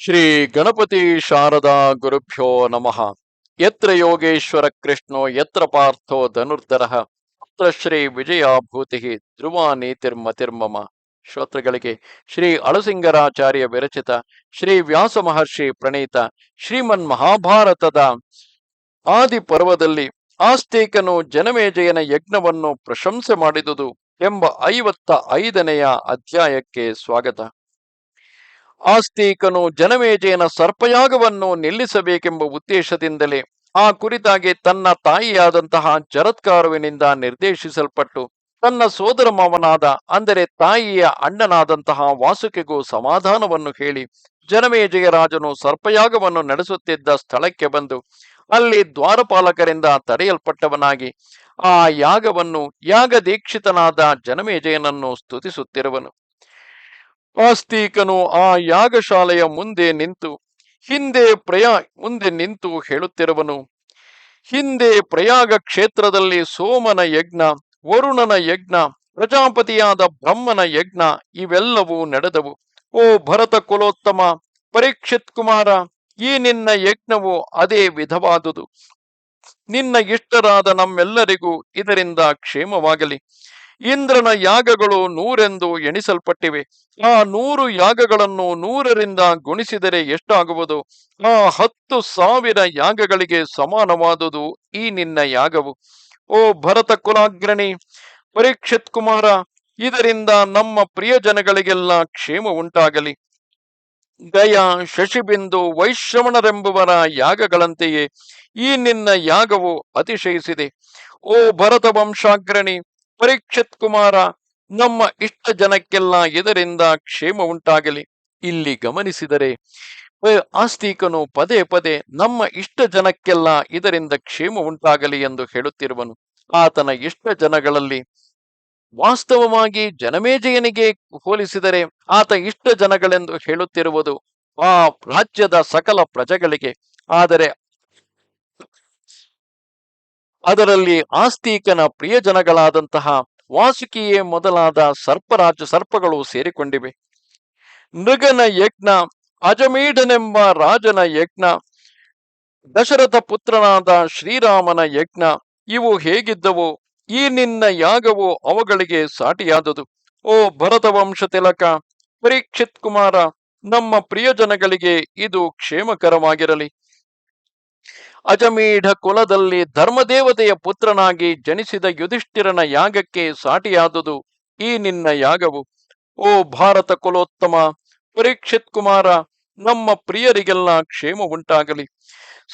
ಶ್ರೀ ಗಣಪತಿ ಶಾರದಾ ಗುರುಭ್ಯೋ ನಮಃ. ಯತ್ರ ಯೋಗೇಶ್ವರ ಕೃಷ್ಣೋ, ಯತ್ರ ಪಾರ್ಥೋ ಧನುರ್ಧರ ಅತ್ರ ಶ್ರೀ ವಿಜಯಾಭೂತಿ ಧ್ರುವ ನೀತಿರ್ಮತಿರ್ಮಮ ಶ್ರೋತೃಗಳಿಗೆ ಶ್ರೀ ಅಳಸಿಂಗರಾಚಾರ್ಯ ವಿರಚಿತ, ಶ್ರೀ ವ್ಯಾಸ ಮಹರ್ಷಿ ಪ್ರಣೀತ, ಶ್ರೀಮನ್ ಮಹಾಭಾರತದ ಆದಿ ಪರ್ವದಲ್ಲಿ ಆಸ್ತಿಕನು ಜನಮೇಜಯನ ಯಜ್ಞವನ್ನು ಪ್ರಶಂಸೆ ಮಾಡಿದುದು ಎಂಬ ಐವತ್ತ ಐದನೆಯ ಅಧ್ಯಾಯಕ್ಕೆ ಸ್ವಾಗತ. ಆಸ್ತಿಕನು ಜನಮೇಜಯನ ಸರ್ಪಯಾಗವನ್ನು ನಿಲ್ಲಿಸಬೇಕೆಂಬ ಉದ್ದೇಶದಿಂದಲೇ ಆ ಕುರಿತಾಗಿ ತನ್ನ ತಾಯಿಯಾದಂತಹ ಜರತ್ಕಾರುವಿನಿಂದ ನಿರ್ದೇಶಿಸಲ್ಪಟ್ಟು ತನ್ನ ಸೋದರ ಮಾವನಾದ, ಅಂದರೆ ತಾಯಿಯ ಅಣ್ಣನಾದಂತಹ ವಾಸುಕಿಗೂ ಸಮಾಧಾನವನ್ನು ಹೇಳಿ ಜನಮೇಜಯ ರಾಜನು ಸರ್ಪಯಾಗವನ್ನು ನಡೆಸುತ್ತಿದ್ದ ಸ್ಥಳಕ್ಕೆ ಬಂದು ಅಲ್ಲಿ ದ್ವಾರಪಾಲಕರಿಂದ ತಡೆಯಲ್ಪಟ್ಟವನಾಗಿ ಆ ಯಾಗವನ್ನು ಯಾಗ ದೀಕ್ಷಿತನಾದ ಜನಮೇಜಯನನ್ನು ಸ್ತುತಿಸುತ್ತಿರುವನು. ಆಸ್ತಿಕನು ಆ ಯಾಗಶಾಲೆಯ ಮುಂದೆ ನಿಂತು, ಹಿಂದೆ ಪ್ರಯಾ, ಮುಂದೆ ನಿಂತು ಹೇಳುತ್ತಿರುವನು. ಹಿಂದೆ ಪ್ರಯಾಗ ಕ್ಷೇತ್ರದಲ್ಲಿ ಸೋಮನ ಯಜ್ಞ, ವರುಣನ ಯಜ್ಞ, ಪ್ರಜಾಪತಿಯಾದ ಬ್ರಹ್ಮನ ಯಜ್ಞ ಇವೆಲ್ಲವೂ ನಡೆದವು. ಓ ಭರತ ಕುಲೋತ್ತಮ, ಪರೀಕ್ಷಿತ್ ಕುಮಾರ, ಈ ನಿನ್ನ ಯಜ್ಞವು ಅದೇ ವಿಧವಾದುದು. ನಿನ್ನ ಇಷ್ಟರಾದ ನಮ್ಮೆಲ್ಲರಿಗೂ ಇದರಿಂದ ಕ್ಷೇಮವಾಗಲಿ. ಇಂದ್ರನ ಯಾಗಗಳು ನೂರೆಂದು ಎಣಿಸಲ್ಪಟ್ಟಿವೆ. ಆ ನೂರು ಯಾಗಗಳನ್ನು ನೂರರಿಂದ ಗುಣಿಸಿದರೆ ಎಷ್ಟಾಗುವುದು? ಆ ಹತ್ತು ಸಾವಿರ ಯಾಗಗಳಿಗೆ ಸಮಾನವಾದುದು ಈ ನಿನ್ನ ಯಾಗವು. ಓ ಭರತ ಕುಲಾಗ್ರಣಿ, ಪರೀಕ್ಷಿತ್ ಕುಮಾರ, ಇದರಿಂದ ನಮ್ಮ ಪ್ರಿಯ ಜನಗಳಿಗೆಲ್ಲ ಕ್ಷೇಮ ಉಂಟಾಗಲಿ. ಗಯ ಶಶಿಬಿಂದು ವೈಶ್ರವಣರೆಂಬುವರ ಯಾಗಗಳಂತೆಯೇ ಈ ನಿನ್ನ ಯಾಗವು ಅತಿಶಯಿಸಿದೆ. ಓ ಭರತ ವಂಶಾಗ್ರಣಿ ಪರೀಕ್ಷಿತ್ ಕುಮಾರ ನಮ್ಮ ಇಷ್ಟ ಜನಕ್ಕೆಲ್ಲ ಇದರಿಂದ ಕ್ಷೇಮ ಉಂಟಾಗಲಿ. ಇಲ್ಲಿ ಗಮನಿಸಿದರೆ ಆಸ್ತಿಕನು ಪದೇ ಪದೇ ನಮ್ಮ ಇಷ್ಟ ಜನಕ್ಕೆಲ್ಲ ಇದರಿಂದ ಕ್ಷೇಮ ಉಂಟಾಗಲಿ ಎಂದು ಹೇಳುತ್ತಿರುವನು. ಆತನ ಇಷ್ಟ ಜನಗಳಲ್ಲಿ ವಾಸ್ತವವಾಗಿ ಜನಮೇಜಯನಿಗೆ ಹೋಲಿಸಿದರೆ ಆತ ಇಷ್ಟ ಜನಗಳೆಂದು ಹೇಳುತ್ತಿರುವುದು ಆ ರಾಜ್ಯದ ಸಕಲ ಪ್ರಜೆಗಳಿಗೆ. ಆದರೆ ಅದರಲ್ಲಿ ಆಸ್ತಿಕನ ಪ್ರಿಯ ಜನಗಳಾದಂತಹ ವಾಸುಕಿಯೇ ಮೊದಲಾದ ಸರ್ಪರಾಜ ಸರ್ಪಗಳು ಸೇರಿಕೊಂಡಿವೆ. ನೃಗನ ಯಜ್ಞ ಅಜಮೀಢನೆಂಬ ರಾಜನ ಯಜ್ಞ, ದಶರಥ ಪುತ್ರನಾದ ಶ್ರೀರಾಮನ ಯಜ್ಞ, ಇವು ಹೇಗಿದ್ದವು? ಈ ನಿನ್ನ ಯಾಗವು ಅವುಗಳಿಗೆ ಸಾಟಿಯಾದುದು. ಓ ಭರತ ವಂಶ ತಿಲಕ, ಪರೀಕ್ಷಿತ್ ಕುಮಾರ, ನಮ್ಮ ಪ್ರಿಯಜನಗಳಿಗೆ ಇದು ಕ್ಷೇಮಕರವಾಗಿರಲಿ. ಅಜಮೀಢ ಕುಲದಲ್ಲಿ ಧರ್ಮದೇವತೆಯ ಪುತ್ರನಾಗಿ ಜನಿಸಿದ ಯುಧಿಷ್ಠಿರನ ಯಾಗಕ್ಕೆ ಸಾಟಿಯಾದುದು ಈ ನಿನ್ನ ಯಾಗವು. ಓ ಭಾರತ ಕುಲೋತ್ತಮ, ಪರೀಕ್ಷಿತ್ ಕುಮಾರ, ನಮ್ಮ ಪ್ರಿಯರಿಗೆಲ್ಲ ಕ್ಷೇಮ ಉಂಟಾಗಲಿ.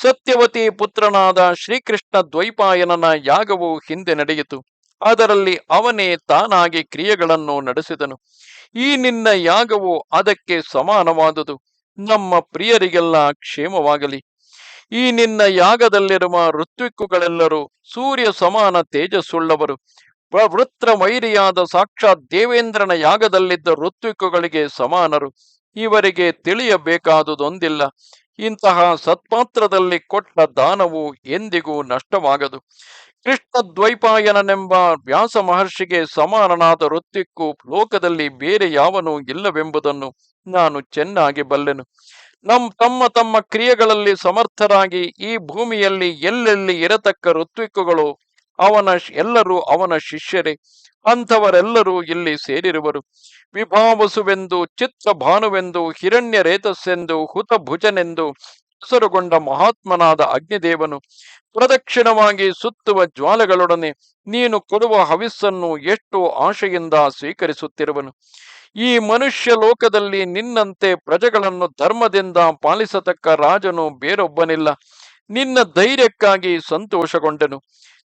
ಸತ್ಯವತಿ ಪುತ್ರನಾದ ಶ್ರೀಕೃಷ್ಣ ದ್ವೈಪಾಯನನ ಯಾಗವು ಹಿಂದೆ ನಡೆಯಿತು. ಅದರಲ್ಲಿ ಅವನೇ ತಾನಾಗಿ ಕ್ರಿಯೆಗಳನ್ನು ನಡೆಸಿದನು. ಈ ನಿನ್ನ ಯಾಗವು ಅದಕ್ಕೆ ಸಮಾನವಾದುದು. ನಮ್ಮ ಪ್ರಿಯರಿಗೆಲ್ಲ ಕ್ಷೇಮವಾಗಲಿ. ಈ ನಿನ್ನ ಯಾಗದಲ್ಲಿರುವ ಋತ್ವಿಕ್ಕುಗಳೆಲ್ಲರೂ ಸೂರ್ಯ ಸಮಾನ ತೇಜಸ್ಸುಳ್ಳವರು. ವೃತ್ರ ಮೈರಿಯಾದ ಸಾಕ್ಷಾತ್ ದೇವೇಂದ್ರನ ಯಾಗದಲ್ಲಿದ್ದ ಋತ್ವಿಕ್ಕುಗಳಿಗೆ ಸಮಾನರು. ಇವರಿಗೆ ತಿಳಿಯಬೇಕಾದುದೊಂದಿಲ್ಲ. ಇಂತಹ ಸತ್ಪಾತ್ರದಲ್ಲಿ ಕೊಟ್ಟ ದಾನವು ಎಂದಿಗೂ ನಷ್ಟವಾಗದು. ಕೃಷ್ಣ ದ್ವೈಪಾಯನನೆಂಬ ವ್ಯಾಸ ಮಹರ್ಷಿಗೆ ಸಮಾನನಾದ ಋತ್ವಿಕ್ಕು ಲೋಕದಲ್ಲಿ ಬೇರೆ ಯಾವನೂ ಇಲ್ಲವೆಂಬುದನ್ನು ನಾನು ಚೆನ್ನಾಗಿ ಬಲ್ಲೆನು. ನಮ್ ತಮ್ಮ ತಮ್ಮ ಕ್ರಿಯೆಗಳಲ್ಲಿ ಸಮರ್ಥರಾಗಿ ಈ ಭೂಮಿಯಲ್ಲಿ ಎಲ್ಲೆಲ್ಲಿ ಇರತಕ್ಕ ಋತ್ವಿಕ್ಕುಗಳು ಅವನ ಎಲ್ಲರೂ ಅವನ ಶಿಷ್ಯರೇ. ಅಂಥವರೆಲ್ಲರೂ ಇಲ್ಲಿ ಸೇರಿರುವರು. ವಿಭಾವಸುವೆಂದು ಚಿತ್ತ ಭಾನುವೆಂದು ಹಿರಣ್ಯ ರೇತಸ್ಸೆಂದು ಹುತ ಭುಜನೆಂದು ಹೆಸರುಗೊಂಡ ಮಹಾತ್ಮನಾದ ಅಗ್ನಿದೇವನು, ಪ್ರದಕ್ಷಿಣವಾಗಿ ಸುತ್ತುವ ಜ್ವಾಲೆಗಳೊಡನೆ ನೀನು ಕೊಡುವ ಹವಿಸ್ಸನ್ನು ಎಷ್ಟು ಆಶೆಯಿಂದ ಸ್ವೀಕರಿಸುತ್ತಿರುವನು. ಈ ಮನುಷ್ಯ ಲೋಕದಲ್ಲಿ ನಿನ್ನಂತೆ ಪ್ರಜೆಗಳನ್ನು ಧರ್ಮದಿಂದ ಪಾಲಿಸತಕ್ಕ ರಾಜನು ಬೇರೊಬ್ಬನಿಲ್ಲ. ನಿನ್ನ ಧೈರ್ಯಕ್ಕಾಗಿ ಸಂತೋಷಗೊಂಡನು.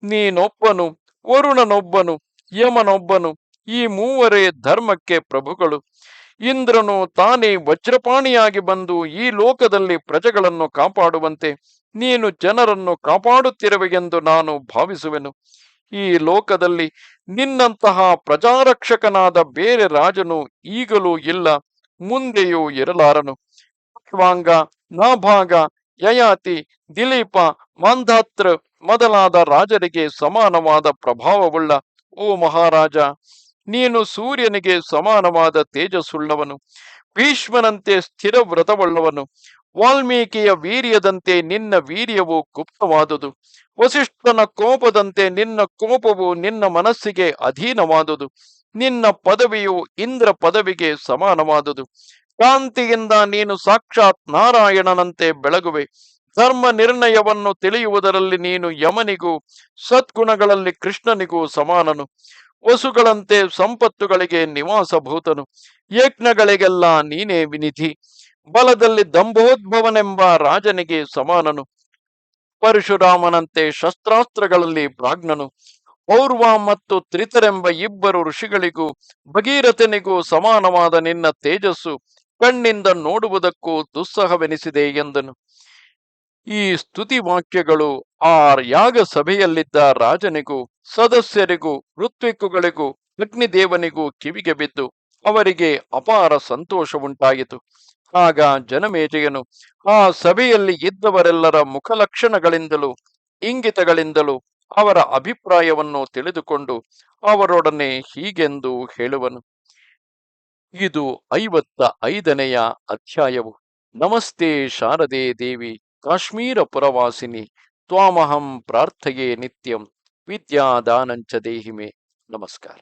ನೀನೊಬ್ಬನು, ವರುಣನೊಬ್ಬನು, ಯಮನೊಬ್ಬನು, ಈ ಮೂವರೇ ಧರ್ಮಕ್ಕೆ ಪ್ರಭುಗಳು. ಇಂದ್ರನು ತಾನೇ ವಜ್ರಪಾಣಿಯಾಗಿ ಬಂದು ಈ ಲೋಕದಲ್ಲಿ ಪ್ರಜೆಗಳನ್ನು ಕಾಪಾಡುವಂತೆ, ನೀನು ಜನರನ್ನು ಕಾಪಾಡುತ್ತಿರುವೆಗೆಂದು ನಾನು ಭಾವಿಸುವೆನು. ಈ ಲೋಕದಲ್ಲಿ ನಿನ್ನಂತಹ ಪ್ರಜಾರಕ್ಷಕನಾದ ಬೇರೆ ರಾಜನು ಈಗಲೂ ಇಲ್ಲ, ಮುಂದೆಯೂ ಇರಲಾರನು. ಅಶ್ವಾಂಗ, ನಾಭಾಗ, ಯಯಾತಿ, ದಿಲೀಪ, ಮಾಂಧಾತ್ರ ಮೊದಲಾದ ರಾಜರಿಗೆ ಸಮಾನವಾದ ಪ್ರಭಾವವುಳ್ಳ, ಓ ಮಹಾರಾಜ, ನೀನು ಸೂರ್ಯನಿಗೆ ಸಮಾನವಾದ ತೇಜಸ್ಸುಳ್ಳವನು. ಭೀಷ್ಮನಂತೆ ಸ್ಥಿರ ವ್ರತವುಳ್ಳವನು ವಾಲ್ಮೀಕಿಯ ವೀರ್ಯದಂತೆ ನಿನ್ನ ವೀರ್ಯವು ಗುಪ್ತವಾದುದು. ವಸಿಷ್ಠನ ಕೋಪದಂತೆ ನಿನ್ನ ಕೋಪವು ನಿನ್ನ ಮನಸ್ಸಿಗೆ ಅಧೀನವಾದುದು. ನಿನ್ನ ಪದವಿಯು ಇಂದ್ರ ಪದವಿಗೆ ಸಮಾನವಾದುದು. ಕಾಂತಿಯಿಂದ ನೀನು ಸಾಕ್ಷಾತ್ ನಾರಾಯಣನಂತೆ ಬೆಳಗುವೆ. ಧರ್ಮ ನಿರ್ಣಯವನ್ನು ತಿಳಿಯುವುದರಲ್ಲಿ ನೀನು ಯಮನಿಗೂ, ಸದ್ಗುಣಗಳಲ್ಲಿ ಕೃಷ್ಣನಿಗೂ ಸಮಾನನು. ವಸುಗಳಂತೆ ಸಂಪತ್ತುಗಳಿಗೆ ನಿವಾಸಭೂತನು. ಯಜ್ಞಗಳಿಗೆಲ್ಲ ನೀನೇ ವಿನಿಧಿ. ಬಲದಲ್ಲಿ ದಂಭೋದ್ಭವನೆಂಬ ರಾಜನಿಗೆ ಸಮಾನನು. ಪರಶುರಾಮನಂತೆ ಶಸ್ತ್ರಾಸ್ತ್ರಗಳಲ್ಲಿ ಪ್ರಾಜ್ಞನು. ಪೌರ್ವ ಮತ್ತು ತ್ರಿತರೆಂಬ ಇಬ್ಬರು ಋಷಿಗಳಿಗೂ, ಭಗೀರಥನಿಗೂ ಸಮಾನವಾದ ನಿನ್ನ ತೇಜಸ್ಸು ಕಣ್ಣಿಂದ ನೋಡುವುದಕ್ಕೂ ದುಸ್ಸಹವೆನಿಸಿದೆ ಎಂದನು. ಈ ಸ್ತುತಿ ವಾಕ್ಯಗಳು ಆ ಯಾಗ ಸಭೆಯಲ್ಲಿದ್ದ ರಾಜನಿಗೂ, ಸದಸ್ಯರಿಗೂ ಋತ್ವಿಕ್ಕುಗಳಿಗೂ ಅಗ್ನಿದೇವನಿಗೂ ಕಿವಿಗೆ ಬಿದ್ದು ಅವರಿಗೆ ಅಪಾರ ಸಂತೋಷ ಉಂಟಾಯಿತು ಆಗ ಜನಮೇಜಯನು, ಆ ಸಭೆಯಲ್ಲಿ ಇದ್ದವರೆಲ್ಲರ ಮುಖಲಕ್ಷಣಗಳಿಂದಲೂ, ಇಂಗಿತಗಳಿಂದಲೂ ಅವರ ಅಭಿಪ್ರಾಯವನ್ನು ತಿಳಿದುಕೊಂಡು ಅವರೊಡನೆ ಹೀಗೆಂದು ಹೇಳುವನು. ಇದು ಐವತ್ತ ಐದನೆಯ ಅಧ್ಯಾಯವು. ನಮಸ್ತೆ ಶಾರದೆ ದೇವಿ, ಕಾಶ್ಮೀರ ಪುರವಾಸಿನಿ, ತ್ವಾಮಹಂ ಪ್ರಾರ್ಥೆಯೇ ನಿತ್ಯಂ, ವಿದ್ಯಾದಾನಂಚ ದೇಹಿಮೆ. ನಮಸ್ಕಾರ.